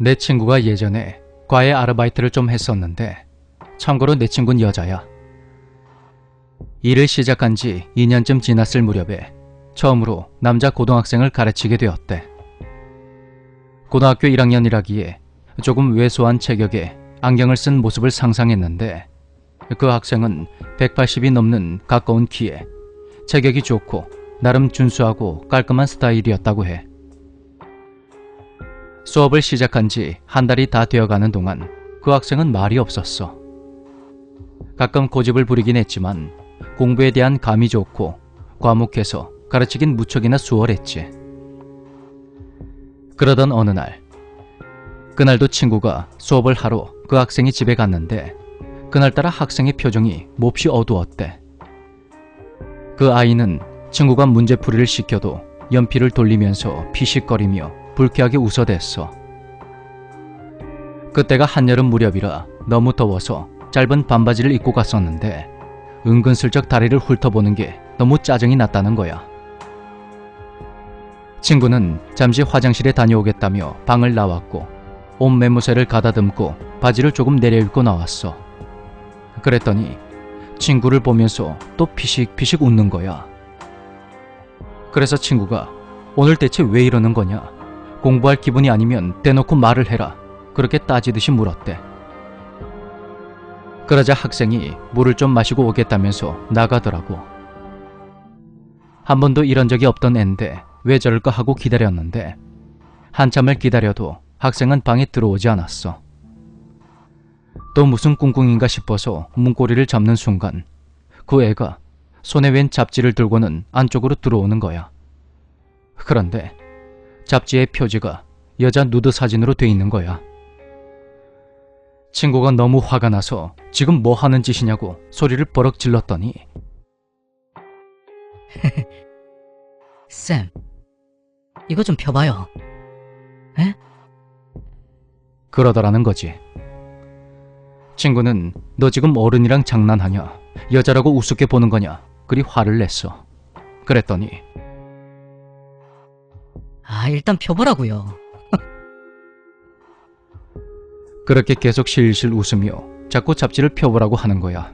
내 친구가 예전에 과외 아르바이트를 좀 했었는데 참고로 내 친구는 여자야. 일을 시작한 지 2년쯤 지났을 무렵에 처음으로 남자 고등학생을 가르치게 되었대. 고등학교 1학년이라기에 조금 왜소한 체격에 안경을 쓴 모습을 상상했는데 그 학생은 180이 넘는 가까운 키에 체격이 좋고 나름 준수하고 깔끔한 스타일이었다고 해. 수업을 시작한 지 한 달이 다 되어가는 동안 그 학생은 말이 없었어. 가끔 고집을 부리긴 했지만 공부에 대한 감이 좋고 과묵해서 가르치긴 무척이나 수월했지. 그러던 어느 날, 그날도 친구가 수업을 하러 그 학생이 집에 갔는데 그날따라 학생의 표정이 몹시 어두웠대. 그 아이는 친구가 문제풀이를 시켜도 연필을 돌리면서 피식거리며 불쾌하게 웃어댔어. 그때가 한여름 무렵이라 너무 더워서 짧은 반바지를 입고 갔었는데 은근슬쩍 다리를 훑어보는 게 너무 짜증이 났다는 거야. 친구는 잠시 화장실에 다녀오겠다며 방을 나왔고 옷 매무새를 가다듬고 바지를 조금 내려입고 나왔어. 그랬더니 친구를 보면서 또 피식피식 웃는 거야. 그래서 친구가 오늘 대체 왜 이러는 거냐? 공부할 기분이 아니면 대놓고 말을 해라. 그렇게 따지듯이 물었대. 그러자 학생이 물을 좀 마시고 오겠다면서 나가더라고. 한 번도 이런 적이 없던 앤데 왜 저럴까 하고 기다렸는데 한참을 기다려도 학생은 방에 들어오지 않았어. 또 무슨 꿍꿍인가 싶어서 문고리를 잡는 순간 그 애가 손에 웬 잡지를 들고는 안쪽으로 들어오는 거야. 그런데 잡지의 표지가 여자 누드 사진으로 돼 있는 거야. 친구가 너무 화가 나서 지금 뭐 하는 짓이냐고 소리를 버럭 질렀더니 쌤, 이거 좀 펴봐요. 에? 그러더라는 거지. 친구는 너 지금 어른이랑 장난하냐? 여자라고 우습게 보는 거냐? 그리 화를 냈어. 그랬더니 아, 일단 펴보라고요. 그렇게 계속 실실 웃으며 자꾸 잡지를 펴보라고 하는 거야.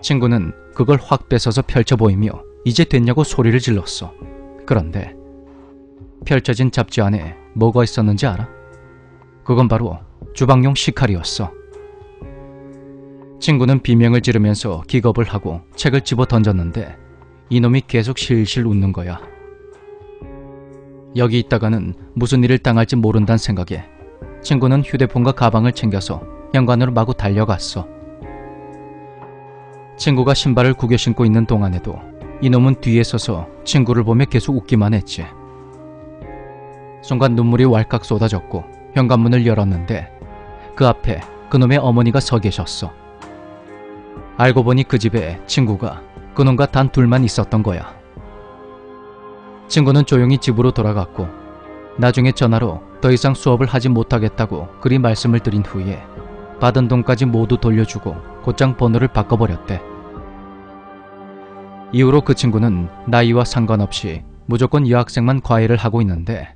친구는 그걸 확 뺏어서 펼쳐 보이며 이제 됐냐고 소리를 질렀어. 그런데 펼쳐진 잡지 안에 뭐가 있었는지 알아? 그건 바로 주방용 식칼이었어. 친구는 비명을 지르면서 기겁을 하고 책을 집어 던졌는데 이놈이 계속 실실 웃는 거야. 여기 있다가는 무슨 일을 당할지 모른다는 생각에 친구는 휴대폰과 가방을 챙겨서 현관으로 마구 달려갔어. 친구가 신발을 구겨 신고 있는 동안에도 이놈은 뒤에 서서 친구를 보며 계속 웃기만 했지. 순간 눈물이 왈칵 쏟아졌고 현관문을 열었는데 그 앞에 그놈의 어머니가 서 계셨어. 알고 보니 그 집에 친구가 그놈과 단 둘만 있었던 거야. 친구는 조용히 집으로 돌아갔고 나중에 전화로 더 이상 수업을 하지 못하겠다고 그리 말씀을 드린 후에 받은 돈까지 모두 돌려주고 곧장 번호를 바꿔버렸대. 이후로 그 친구는 나이와 상관없이 무조건 여학생만 과외를 하고 있는데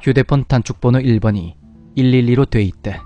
휴대폰 단축번호 1번이 112로 돼 있대.